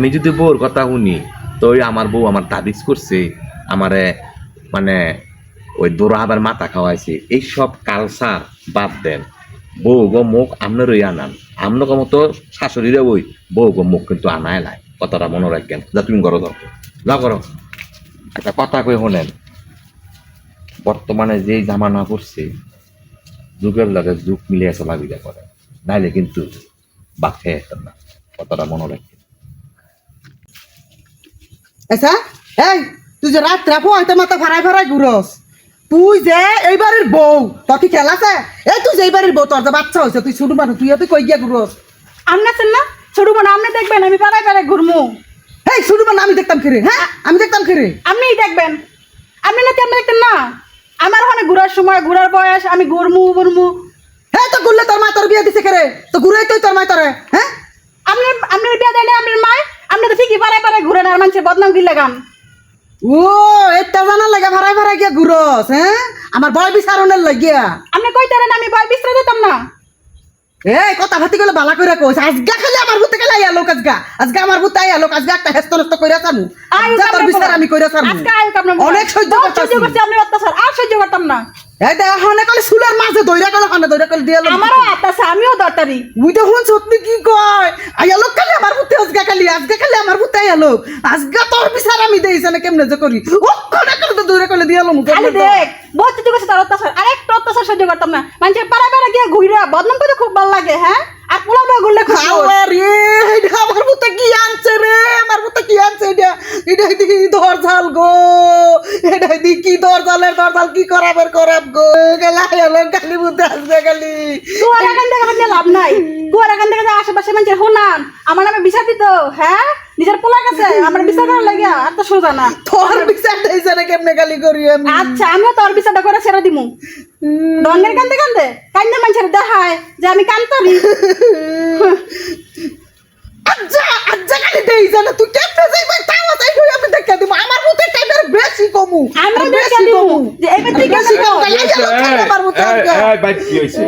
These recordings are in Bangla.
আমি যদি বউর কথা শুনি তো আমার বউ আমার তাবিজ করছে আমারে মানে ওই দৌড়া আবার মাথা খাওয়াইছে, এইসব কালচার বাদ দেন। বউ গো মুখ আপনার ওই আনান আপনার মতো শাশুড়িরে ওই বউ গো মুখ কিন্তু আনায় লাই কথাটা মনে রাখবেন যা, তুমি করো যাও যাও করো একটা কথা কই শোনেন। বর্তমানে যে জামানা করছে যুগের লগে যুগ মিলিয়ে চলাবিলা করে নাইলে কিন্তু খেয়ে না। কথাটা মনে রাখবেন আচ্ছা এই তুই যে রাত্রে পোহাইতে মাথা ফারাই ফারাই ঘুরস তুই যে এইবারের বউ তোর কি খেলা আছে? এই তুই যে এইবারের বউ তোর যে বাচ্চা হয়েছে তুই ছোট মানুষ তুই তুই কই গিয়া ঘুরস আপনি আছেন না ছোট বোন আপনি দেখবেন আমি পাড়ায় পাড়ায় ঘুরমু এই ছোট মানুষ আমি দেখতাম খেরে হ্যাঁ আমি দেখতাম খেরে আপনিই দেখবেন। আপনি না তেমন দেখতেন না? আমার ওখানে ঘুরার সময় ঘুরার বয়স আমি ঘুরমু ঘুরমু হ্যাঁ তো ঘুরলে তোর মা তোর বিয়ে দিছে খেরে তো ঘুরে তুই তোর মা তোরে হ্যাঁ আপনি আপনার বিয়ে না আপনার মানুষের বদনাম কি লাগান ও এটা জানার লাগে ফারাই ফারাই গিয়া ঘুরস হ্যাঁ আমার বয় বিচারণের লাগিয়া। আপনি কইতারেন আমি বয় বিশ্রাম দিতাম না। এই কথা ভাতি গেলে বালা করে কইস। আজগা খালি আমার ভূতে গেলে আইয়া লোক আজগা। আজগা আমার ভূতে আইয়া লোক আজগা একটা হেস্ত নষ্ট কইরা চামু আয়ুক তোর বিচার আমি কইরা চামু আজকে আয়ুক অনেক সহ্য বহুত করতাছি। সহ্য অত্যাচার। আর সহ্য করতাম না। হনে কলে সুলের মাঝে দইরা গেল হনে দইরা কলে দিয়া আমারও হাত আছে আমিও উই সত্যি কি কয়? আইয়া লোক খালি আমার ভূতে আজকে কালি আজকে খালি আমার ভূতে আইয়া লোক। আজগা তোর বিচার আমি দেইছে না কেমনে যে করি। ও কোনে কলে তো দইরা কলে দিয়া লমু খালি দেখ বহুত সহ্য করছি তার অত্যাচার আর একটা অত্যাচার সহ্য করতাম না। মানুষের পাড়ায় গিয়ে ঘুরে বদনাম করতে খুব ভালো লাগে হ্যাঁ? আর পোলা রে এটা আমার ভূতে কি আনছে রে আমার ভূতে কি আনছে এটা এটা দেখি দরজাল গো। এটা দেখি কি দরজালের দরজাল কি করাবের করাব গো। গেলা গালি আসবে গালি। কুয়ার এখান থেকে লাভ নাই। কুয়ার এখান থেকে আশেপাশে মানুষের হোনান আমার নামে বিচার দিত হ্যাঁ? নিজের পোলা কাছে আমার বিচার করার লাগিয়া আর তো সোজা না। তোর বিচার দিয়েছে না কেমনে গালি করি আমি? আচ্ছা আমিও তোর বিচারটা করে ছেড়ে দিমু। ডঙ্গের কান্দে কান্দে? কান্দে যে আমি কান্তারি। আজ্জা আজ্জা গালি দেইছে না তুই কেমনে যাইবে তাও যাই কই আমি দেখা দিব? আমার ভূতে কেমনে বেশি কমু। আমি আর দেখা দিমু যে এবার বেশি কম। আমি- গালি আমার কি হয়েছে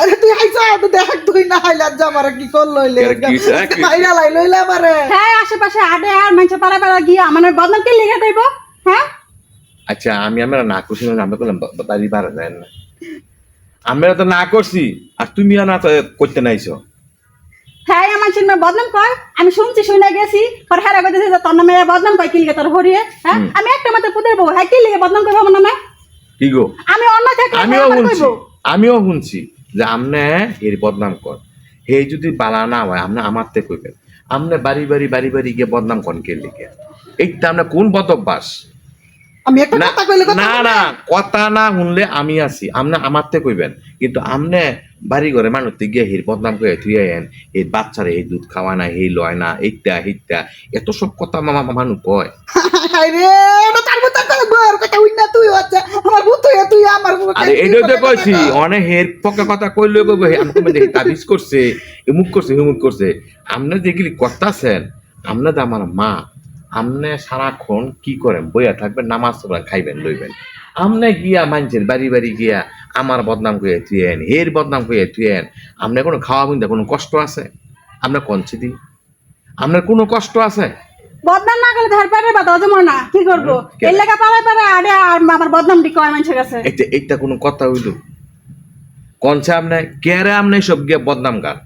আরে তুই আইসা তো দেখ তুই না হাইলা যা আমারে কি কর লইলে আরে কি হইছে? আরে কি হইছে? মাইরা লাই লইলে আমারে। হ্যাঁ আশেপাশে আডে আর মানুষের পাড়া পাড়া গিয়ে। আমার বদনাম কে লিখে দেব হ্যাঁ? আচ্ছা আমি আমরা না করছি না আমরা করলাম বাড়ি ভাড়া দেন না। আমরা তো না করছি। আর তুমি না তো করতে নাইছো। হ্যাঁ আমার চিন্তা বদনাম কর আমি শুনছি শুনে গেছি। পর হ্যাঁ কইতেছে যে তোর নামে বদনাম কয় কি লিখে তোর হরিয়ে? হ্যাঁ? আমি একটা মাত্র পুদের বউ। হ্যাঁ কি লিখে বদনাম করব আমার নামে? কি গো? আমি অন্য থাকলে আমিও শুনছি। কইবো। আমিও শুনছি যে আমনে এর বদনাম কর। হে যদি বালা না হয় আমনে আমার তে কইবেন। আমনে বাড়ি বাড়ি বাড়ি বাড়ি গিয়ে বদনাম করেন কে লিখে এইটা আমরা কোন বদ অভ্যাস আমি একটা কথা কইলে না না কথা না শুনলে আমি আছি। আমনে আমার কইবেন। কিন্তু আমনে বাড়ি ঘরে মানুষ গিয়ে হির বদনাম করে তুই এন এই বাচ্চারে এই দুধ খাওয়া না এই লয় না এইটা এইটা এত সব কথা মামা মানুষ কয়। আচ্ছা আমার আমার কথা যেগুলি করতাছেন আমনে তো আমার মা। আমনে সারাক্ষণ কি করেন? বইয়া থাকবেন নামাজ পড়বেন খাইবেন লইবেন। আমনে গিয়া মানুষের বাড়ি বাড়ি গিয়া আমার বদনাম করে তুইয়েন হের বদনাম করে তুইয়েন আমনে কোনো খাওয়া বুঝতে কোনো কষ্ট আছে? আপনার কনছি দি আপনার কোনো কষ্ট আছে? বদনাম না করলে ধার পারে বা দজম না কি করব? এর লেগা পাড়ায় আডে আর আমার বদনাম দি কয় মানুষের কাছে? এটা এইটা কোনো কথা হইল? কনছে আপনি কেরে আপনি সব গিয়ে বদনাম গান?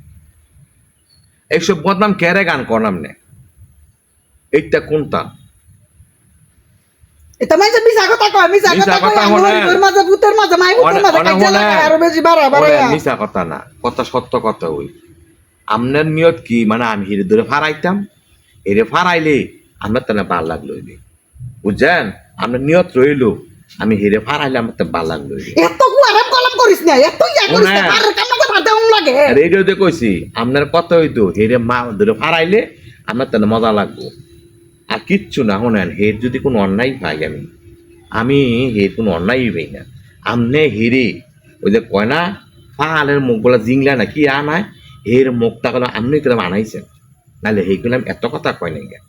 এইসব বদনাম কেরে গান করেন আপনি এইটা কোনটা? এটা মাইছে মিছা কথা কয় মিছা মিছা কথা কথা কয় হনে। আমার মাঝে ভূতের মাঝে মাই ভূতের অনে- মাঝে অনে কাজে হনে- লাগায় আরও বেশি বাড়া বাড়া ওরে মিছা কথা না কথা সত্য কথা ওই আপনার নিয়ত কি? মানে আমি হিরে ধরে ফারাইতাম হিরে ফারাইলে আমার তাহলে ভালো লাগল। বুঝছেন? আপনার নিয়ত রইল আমি হিরে ফারাইলে আমার তো ভালো লাগল হইলে। এত কুয়ারাম কলম করিস না এত ইয়া করিস না হনে। আর কাম না ভাতে উম লাগে। আর এইটাও তো কইছি আপনার কথা হইতো হেরে মা ধরে ফারাইলে আমার তাহলে মজা লাগবো। আর কিচ্ছু না শোনেন হের যদি কোনো অন্যায় পাই আমি। আমি হের কোনো অন্যায় পাই না। আমনে হেরে ওই যে কয় না পাহালের মুখ বলা জিংলা না কি আনায় হের মুখটা কলাম আমনি কিরম আনাইছেন। নাহলে হেই কলাম এত কথা কয় নাই গা।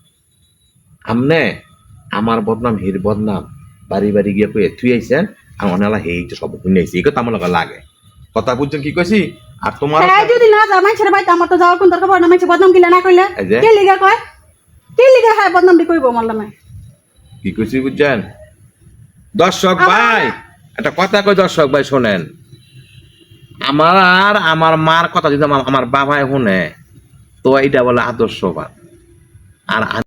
আমনে আমার বদনাম হের বদনাম বাড়ি বাড়ি গিয়ে কয়ে থুই আইছেন আর অনালা হেই তো সব শুনে আইছে এই কথা আমার লগে লাগে। কথা বুঝছেন কি কইছি? আর তোমার যদি না যা মানুষের বাড়িতে আমার তো যাওয়ার কোন দরকার পড়ে না। বদনাম কিলে না কইলে কে লিগা কয়? কে লিগা হ্যাঁ বদনাম দি কইব আমার নামে কি কইছি বুঝছেন দর্শক ভাই একটা কথা কই দর্শক ভাই শোনেন। আমার আর আমার মার কথা যদি আমার আমার বাবাই শুনে তো এইটা বলে আদর্শবাদ আর